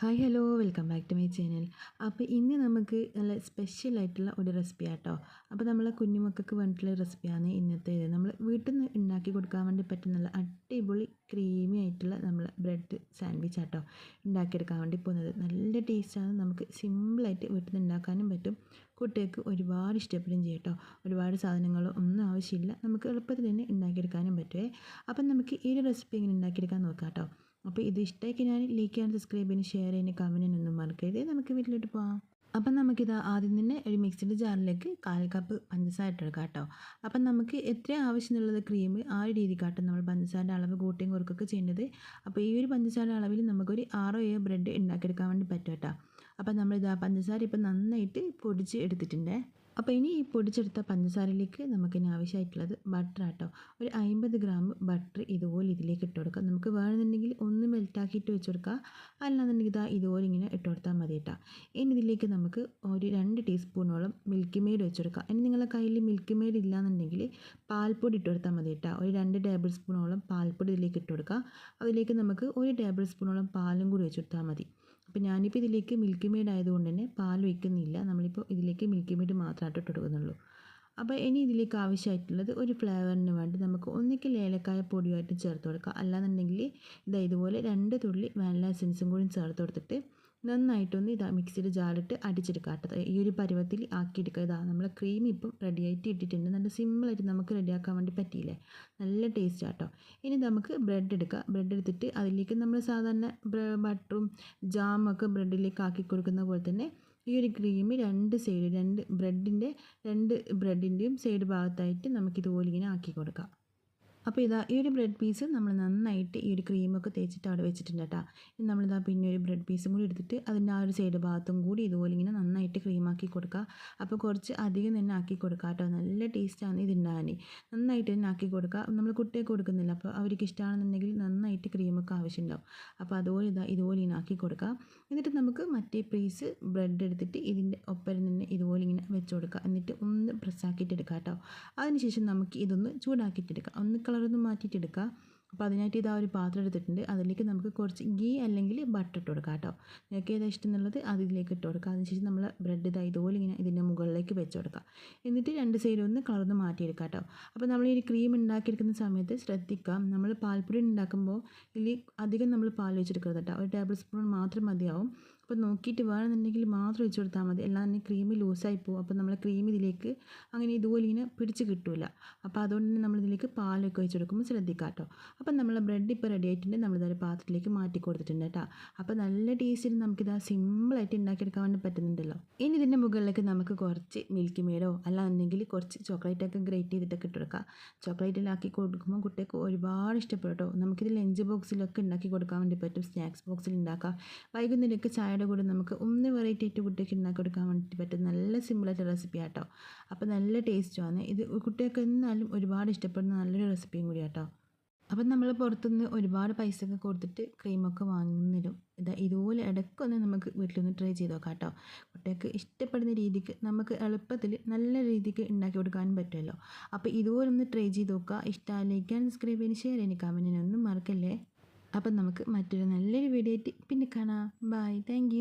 Hi hello welcome back to my channel. അപ്പോൾ ഇന്ന് നമുക്ക് നല്ല സ്പെഷ്യൽ ആയിട്ടുള്ള ഒരു റെസിപ്പി ആട്ടോ. അപ്പോൾ നമ്മളെ കുഞ്ഞുമക്കൾക്ക് വേണ്ടിയിട്ടുള്ള റെസിപ്പിയാണ് ഇന്നത്തെ ഇത്. നമ്മൾ വീട്ടിൽ നിന്ന് ഉണ്ടാക്കി കൊടുക്കാൻ വേണ്ടി പറ്റുന്ന നല്ല അടിപൊളി ക്രീമി ആയിട്ടുള്ള നമ്മൾ ബ്രെഡ് സാൻഡ്വിച്ച് ആട്ടോ ഉണ്ടാക്കിയെടുക്കാൻ വേണ്ടി പോകുന്നത്. നല്ല ടേസ്റ്റാണ് നമുക്ക് സിമ്പിളായിട്ട് വീട്ടിൽ നിന്ന് ഉണ്ടാക്കാനും പറ്റും. കുട്ടികൾക്ക് ഒരുപാട് ഇഷ്ടപ്പെടുകയും ചെയ്യും കേട്ടോ. ഒരുപാട് സാധനങ്ങളോ ഒന്നും ആവശ്യമില്ല. നമുക്ക് എളുപ്പത്തിൽ തന്നെ ഉണ്ടാക്കിയെടുക്കാനും പറ്റുമേ അപ്പം നമുക്ക് ഈ ഒരു റെസിപ്പി ഇങ്ങനെ ഉണ്ടാക്കിയെടുക്കാൻ നോക്കാം കേട്ടോ. അപ്പോൾ ഇത് ഇഷ്ടമാക്കി ഞാൻ ലൈക്ക് ചെയ്യാൻ സബ്സ്ക്രൈബ് ചെയ്യാൻ ഷെയർ ചെയ്യാൻ കമന്റിനൊന്നും മറക്കരുത്. നമുക്ക് വീട്ടിലോട്ട് പോകാം അപ്പം നമുക്കിത് ആദ്യം തന്നെ ഒരു മിക്സിഡ് ജാറിലേക്ക് കാൽ കപ്പ് പഞ്ചസാര ഇട്ടെടുക്കാം കേട്ടോ. അപ്പം നമുക്ക് എത്ര ആവശ്യമുള്ളത് ക്രീം ആ ഒരു രീതിക്കാട്ടും നമ്മൾ പഞ്ചസാരയുടെ അളവ് കൂട്ടിയും കുറക്കൊക്കെ ചെയ്യേണ്ടത് അപ്പോൾ ഈ ഒരു പഞ്ചസാര അളവിൽ നമുക്കൊരു ആറോ ഏഴോ ബ്രെഡ് ഉണ്ടാക്കിയെടുക്കാൻ വേണ്ടി പറ്റും കേട്ടോ. അപ്പം നമ്മളിത് ആ പഞ്ചസാര ഇപ്പം നന്നായിട്ട് പൊടിച്ച് എടുത്തിട്ടുണ്ട്. അപ്പോൾ ഇനി ഈ പൊടിച്ചെടുത്ത പഞ്ചസാരയിലേക്ക് നമുക്കിനി ആവശ്യമായിട്ടുള്ളത് ബട്ടർ ആട്ടോ. ഒരു അമ്പത് ഗ്രാം ബട്ടർ ഇതുപോലെ ഇതിലേക്ക് ഇട്ട് കൊടുക്കാം. നമുക്ക് വേണമെന്നുണ്ടെങ്കിൽ ഒന്ന് മെൽറ്റാക്കിയിട്ട് വെച്ച് കൊടുക്കുക അല്ലാന്നുണ്ടെങ്കിൽ ഇതാ ഇതുപോലെ ഇങ്ങനെ ഇട്ട് കൊടുത്താൽ മതി കേട്ടോ. ഇനി ഇതിലേക്ക് നമുക്ക് ഒരു രണ്ട് ടീസ്പൂണോളം മിൽക്ക് മെയ്ഡ് വെച്ച് കൊടുക്കാം. ഇനി നിങ്ങളുടെ കയ്യിൽ മിൽക്കി മെയ്ഡ് ഇല്ലാന്നുണ്ടെങ്കിൽ പാൽപ്പൊടി ഇട്ട് കൊടുത്താൽ മതി കേട്ടോ. ഒരു രണ്ട് ടേബിൾ സ്പൂണോളം പാൽപ്പൊടി ഇതിലേക്ക് ഇട്ട് കൊടുക്കുക അതിലേക്ക് നമുക്ക് ഒരു ടേബിൾ സ്പൂണോളം പാലും കൂടി വെച്ച് കൊടുത്താൽ മതി. അപ്പോൾ ഞാനിപ്പോൾ ഇതിലേക്ക് മിൽക്കി മെയ്ഡ് ആയതുകൊണ്ട് തന്നെ പാൽ വയ്ക്കുന്നില്ല നമ്മളിപ്പോൾ ഇതിലേക്ക് മിൽക്കി മെയ്ഡ് മാത്രമായിട്ട് ഇട്ട് കൊടുക്കുന്നുള്ളൂ. അപ്പോൾ ഇനി ഇതിലേക്ക് ആവശ്യമായിട്ടുള്ളത് ഒരു ഫ്ലേവറിന് വേണ്ടി നമുക്ക് ഒന്നിക്കൽ ഏലക്കായ പൊടിയായിട്ട് ചേർത്ത് കൊടുക്കുക അല്ലാന്നുണ്ടെങ്കിൽ ഇതാ ഇതുപോലെ രണ്ട് തുള്ളി വാനില എസൻസും കൂടി ചേർത്ത് കൊടുത്തിട്ട് നന്നായിട്ടൊന്ന് ഇതാ മിക്സിയുടെ ജാറിട്ട് കേട്ടോ ഈ ഒരു പരുവത്തിൽ ആക്കിയെടുക്കുക. ഇതാ നമ്മൾ ക്രീം ഇപ്പം റെഡിയായിട്ട് ഇട്ടിട്ടുണ്ട്. നല്ല സിമ്പിളായിട്ട് നമുക്ക് റെഡിയാക്കാൻ വേണ്ടി പറ്റിയില്ലേ? നല്ല ടേസ്റ്റ് ആട്ടോ. ഇനി നമുക്ക് ബ്രെഡ് എടുക്കുക ബ്രെഡ് എടുത്തിട്ട് അതിലേക്ക് നമ്മൾ സാധാരണ ബട്ടറും ജാമൊക്കെ ബ്രെഡിലേക്ക് ആക്കി കൊടുക്കുന്ന പോലെ തന്നെ ഈ ഒരു ക്രീം രണ്ട് സൈഡ് രണ്ട് ബ്രെഡിന്റെ രണ്ട് ബ്രെഡിന്റെയും സൈഡ് ഭാഗത്തായിട്ട് നമുക്കിതുപോലെ ഇങ്ങനെ ആക്കി കൊടുക്കാം. അപ്പോൾ ഇതാ ഈ ഒരു ബ്രെഡ് പീസ് നമ്മൾ നന്നായിട്ട് ഈ ഒരു ക്രീമൊക്കെ തേച്ചിട്ട് അവിടെ വെച്ചിട്ടുണ്ട് കേട്ടോ. ഇനി നമ്മളിതാ പിന്നെ ഒരു ബ്രെഡ് പീസും കൂടി എടുത്തിട്ട് അതിന്റെ ആ ഒരു സൈഡ് ഭാഗത്തും കൂടി ഇതുപോലെ ഇങ്ങനെ നന്നായിട്ട് ക്രീമാക്കി കൊടുക്കുക അപ്പോൾ കുറച്ച് അധികം തന്നെ ആക്കി കൊടുക്കുക കേട്ടോ. നല്ല ടേസ്റ്റാണ് ഇതുണ്ടാകാൻ നന്നായിട്ട് തന്നെ ആക്കി കൊടുക്കുക നമ്മൾ കുട്ടികൾക്ക് കൊടുക്കുന്നില്ല. അപ്പോൾ അവർക്ക് ഇഷ്ടമാണെന്നുണ്ടെങ്കിൽ നന്നായിട്ട് ക്രീമൊക്കെ ആവശ്യമുണ്ടാവും. അപ്പോൾ അതുപോലെ ഇതാ ഇതുപോലെ ഇങ്ങനെ ആക്കി കൊടുക്കുക എന്നിട്ട് നമുക്ക് മറ്റേ പീസ് ബ്രെഡ് എടുത്തിട്ട് ഇതിന്റെ ഒപ്പം തന്നെ ഇതുപോലെ ഇങ്ങനെ വെച്ച് കൊടുക്കുക എന്നിട്ട് ഒന്ന് പ്രസ്സാക്കിയിട്ട് എടുക്കുക കേട്ടോ. അതിനുശേഷം നമുക്ക് ഇതൊന്ന് ചൂടാക്കിയിട്ടെടുക്കാം ഒന്ന് കളറൊന്ന് മാറ്റിയിട്ടെടുക്കുക അപ്പോൾ അതിനായിട്ട് ഇതാ ഒരു പാത്രം എടുത്തിട്ടുണ്ട്. അതിലേക്ക് നമുക്ക് കുറച്ച് ഗീ അല്ലെങ്കിൽ ബട്ടർ ഇട്ട് കൊടുക്കാം കേട്ടോ. നിങ്ങൾക്ക് ഏതാ ഇഷ്ടം എന്നുള്ളത് അതിലേക്ക് ഇട്ട് കൊടുക്കുക അതിനുശേഷം നമ്മൾ ബ്രെഡ് ഇതാ ഇതുപോലെ ഇങ്ങനെ ഇതിന്റെ മുകളിലേക്ക് വെച്ച് കൊടുക്കുക എന്നിട്ട് രണ്ട് സൈഡിൽ ഒന്ന് കളർന്ന് മാറ്റിയെടുക്കുക കേട്ടോ. അപ്പോൾ നമ്മൾ ഈ ക്രീം ഉണ്ടാക്കിയെടുക്കുന്ന സമയത്ത് ശ്രദ്ധിക്കാം. നമ്മൾ പാൽപ്പൊടി ഉണ്ടാക്കുമ്പോൾ ഇതിൽ അധികം നമ്മൾ പാൽ വെച്ചെടുക്കരുത് കേട്ടോ. ഒരു ടേബിൾ സ്പൂൺ മാത്രം മതിയാവും. അപ്പോൾ നോക്കിയിട്ട് വേണമെന്നുണ്ടെങ്കിൽ മാത്രം വെച്ച് കൊടുത്താൽ മതി. അല്ലാതെ ക്രീം ലൂസായി പോകും. അപ്പോൾ നമ്മൾ ക്രീം ഇതിലേക്ക് അങ്ങനെ ഇതുപോലെ ഇങ്ങനെ പിടിച്ച് കിട്ടില്ല അപ്പോൾ അതുകൊണ്ട് തന്നെ നമ്മൾ ഇതിലേക്ക് പാലൊക്കെ വെച്ച് കൊടുക്കുമ്പോൾ ശ്രദ്ധിക്കാം കേട്ടോ. അപ്പോൾ നമ്മൾ ബ്രെഡ് ഇപ്പോൾ റെഡി ആയിട്ടുണ്ട്. നമ്മളിതൊരു പാത്രത്തിലേക്ക് മാറ്റി കൊടുത്തിട്ടുണ്ട് കേട്ടോ. അപ്പോൾ നല്ല ടേസ്റ്റിൽ നമുക്കിത് സിമ്പിളായിട്ട് ഉണ്ടാക്കിയെടുക്കാൻ വേണ്ടി പറ്റുന്നുണ്ടല്ലോ. ഇനി ഇതിന്റെ മുകളിലേക്ക് നമുക്ക് കുറച്ച് മിൽക്ക് മേഡോ അല്ലാന്നുണ്ടെങ്കിൽ കുറച്ച് ചോക്ലേറ്റൊക്കെ ഗ്രേറ്റ് ചെയ്തിട്ടൊക്കെ ഇട്ട് കൊടുക്കുക ചോക്ലേറ്റിലാക്കി കൊടുക്കുമ്പോൾ കുട്ടികൾക്ക് ഒരുപാട് ഇഷ്ടപ്പെടും നമുക്കിത് ലഞ്ച് ബോക്സിലൊക്കെ ഉണ്ടാക്കി കൊടുക്കാൻ വേണ്ടി പറ്റും. സ്നാക്സ് ബോക്സിൽ ഉണ്ടാക്കാം. വൈകുന്നേരമൊക്കെ ചായയുടെ കൂടെ നമുക്ക് ഒന്ന് വെറൈറ്റി ആയിട്ട് കുട്ടികൾക്ക് ഉണ്ടാക്കി കൊടുക്കാൻ വേണ്ടി പറ്റും നല്ല സിമ്പിളായിട്ട് റെസിപ്പി ആട്ടോ. അപ്പോൾ നല്ല ടേസ്റ്റുമാണ് ഇത് കുട്ടികൾക്ക് എന്നാലും ഒരുപാട് ഇഷ്ടപ്പെടുന്ന നല്ലൊരു റെസിപ്പിയും കൂടി ആട്ടോ അപ്പം നമ്മൾ പുറത്തുനിന്ന് ഒരുപാട് പൈസ ഒക്കെ കൊടുത്തിട്ട് ക്രീമൊക്കെ വാങ്ങുന്നതും ഇതാ ഇതുപോലെ ഇടയ്ക്കൊന്ന് നമുക്ക് വീട്ടിലൊന്ന് ട്രൈ ചെയ്ത് നോക്കാം കേട്ടോ. കുട്ടികൾക്ക് ഇഷ്ടപ്പെടുന്ന രീതിക്ക് നമുക്ക് എളുപ്പത്തിൽ നല്ല രീതിക്ക് ഉണ്ടാക്കി കൊടുക്കാനും പറ്റുമല്ലോ. അപ്പോൾ ഇതുപോലെ ഒന്ന് ട്രൈ ചെയ്ത് നോക്കുക. ഇഷ്ടമായിക്കാൻ സബ്സ്ക്രൈബ് ചെയ്യാൻ ഷെയർ ചെയ്യാൻ കമന്റിനൊന്നും മറക്കല്ലേ? അപ്പം നമുക്ക് മറ്റൊരു നല്ലൊരു വീഡിയോ ആയിട്ട് പിന്നെ കാണാം. Bye thank